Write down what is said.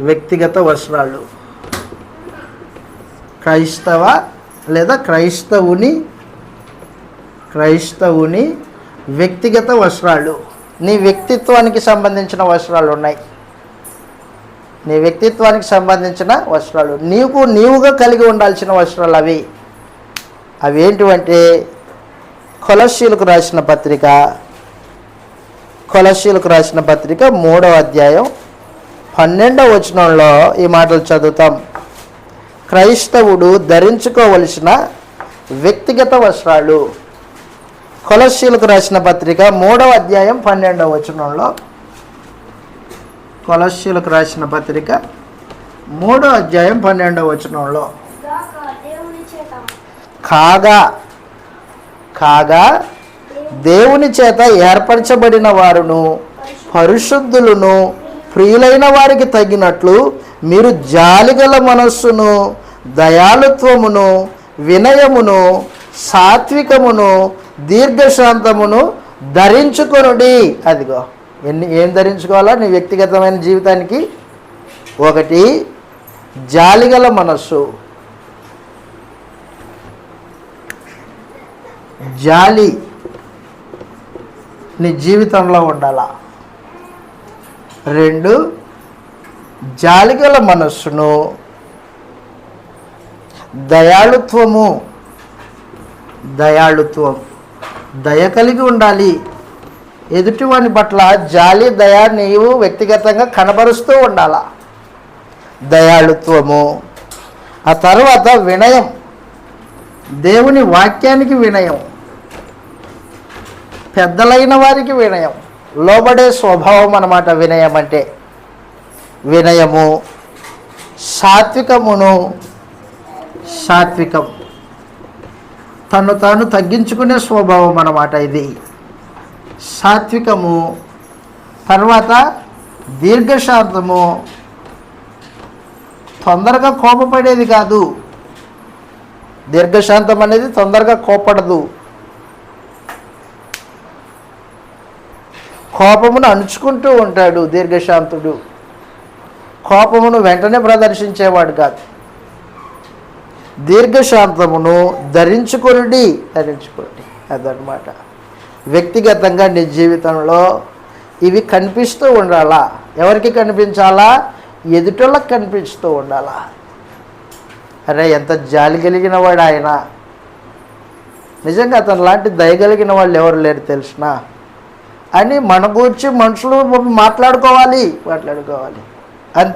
వ్యక్తిగత వస్త్రాలు. క్రైస్తవ లేదా క్రైస్తవుని క్రైస్తవుని వ్యక్తిగత వస్త్రాలు. నీ వ్యక్తిత్వానికి సంబంధించిన వస్త్రాలు ఉన్నాయి. నీ వ్యక్తిత్వానికి సంబంధించిన వస్త్రాలు. నీకు నీవుగా కలిగి ఉండాల్సిన వస్త్రాలు అవి. అవి ఏంటివంటే కొలశీలకు రాసిన పత్రిక కొలశీలకు రాసిన పత్రిక మూడవ అధ్యాయం పన్నెండవ వచనంలో ఈ మాటలు చదువుతాం. క్రైస్తవుడు ధరించుకోవలసిన వ్యక్తిగత వస్త్రాలు. కొలశీలకు రాసిన పత్రిక మూడవ అధ్యాయం పన్నెండవ వచనంలో. కొలశీలకు రాసిన పత్రిక మూడో అధ్యాయం పన్నెండవ వచనంలో. కాగా కాగా దేవుని చేత ఏర్పరచబడిన వారును పరిశుద్ధులను ప్రియులైన వారికి తగినట్లు మీరు జాలిగల మనస్సును దయాళుత్వమును వినయమును సాత్వికమును దీర్ఘశాంతమును ధరించుకొనుడి. అదిగో ఎన్ని ఏం ధరించుకోవాలా? నీ వ్యక్తిగతమైన జీవితానికి. ఒకటి జాలిగల మనస్సు. జాలి నీ జీవితంలో ఉండాలా? రెండు జాలిగల మనస్సును దయాళుత్వము దయాళుత్వం దయ కలిగి ఉండాలి. ఎదుటివాని పట్ల జాలి దయ నీవు వ్యక్తిగతంగా కనబరుస్తూ ఉండాల? దయాళుత్వము. ఆ తర్వాత వినయం. దేవుని వాక్యానికి వినయం. పెద్దలైన వారికి వినయం. లోబడే స్వభావం అన్నమాట వినయం అంటే. వినయము సాత్వికమును సాత్వికం. తను తాను తగ్గించుకునే స్వభావం అన్నమాట ఇది. సాత్వికము తర్వాత దీర్ఘశాంతము తొందరగా కోపపడేది కాదు. దీర్ఘశాంతం అనేది తొందరగా కోపడదు. కోపమును అణుచుకుంటూ ఉంటాడు దీర్ఘశాంతుడు. కోపమును వెంటనే ప్రదర్శించేవాడు కాదు. దీర్ఘశాంతమును ధరించుకొనుడి ధరించుకోండి అదనమాట వ్యక్తిగతంగా నీ జీవితంలో ఇవి కనిపిస్తూ ఉండాలా? ఎవరికి కనిపించాలా? ఎదుటోళ్ళకి కనిపిస్తూ ఉండాలా? అరే ఎంత జాలి కలిగిన వాడు ఆయన. నిజంగా అతను లాంటి దయగలిగిన వాళ్ళు ఎవరు లేరు తెలిసినా? అని మన గురించి మనుషులు మాట్లాడుకోవాలి. మాట్లాడుకోవాలి. అంతే.